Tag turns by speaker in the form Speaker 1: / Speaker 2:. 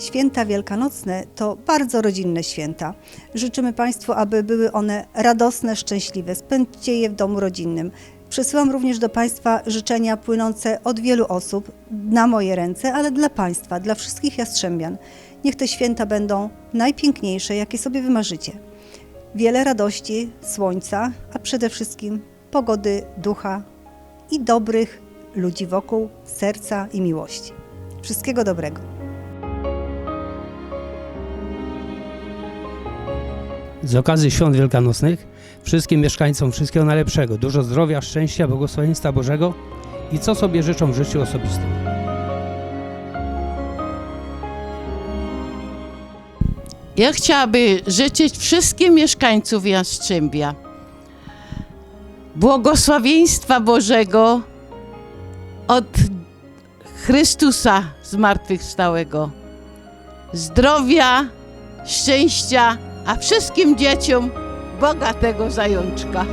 Speaker 1: Święta wielkanocne to bardzo rodzinne święta. Życzymy Państwu, aby były one radosne, szczęśliwe. Spędźcie je w domu rodzinnym. Przesyłam również do Państwa życzenia płynące od wielu osób na moje ręce, ale dla Państwa, dla wszystkich Jastrzębian. Niech te święta będą najpiękniejsze, jakie sobie wymarzycie. Wiele radości, słońca, a przede wszystkim pogody ducha i dobrych ludzi wokół, serca i miłości. Wszystkiego dobrego.
Speaker 2: Z okazji świąt wielkanocnych wszystkim mieszkańcom wszystkiego najlepszego, dużo zdrowia, szczęścia, błogosławieństwa Bożego i co sobie życzą w życiu osobistym.
Speaker 3: Ja chciałabym życzyć wszystkim mieszkańców Jastrzębia błogosławieństwa Bożego od Chrystusa zmartwychwstałego, zdrowia, szczęścia, a wszystkim dzieciom bogatego zajączka.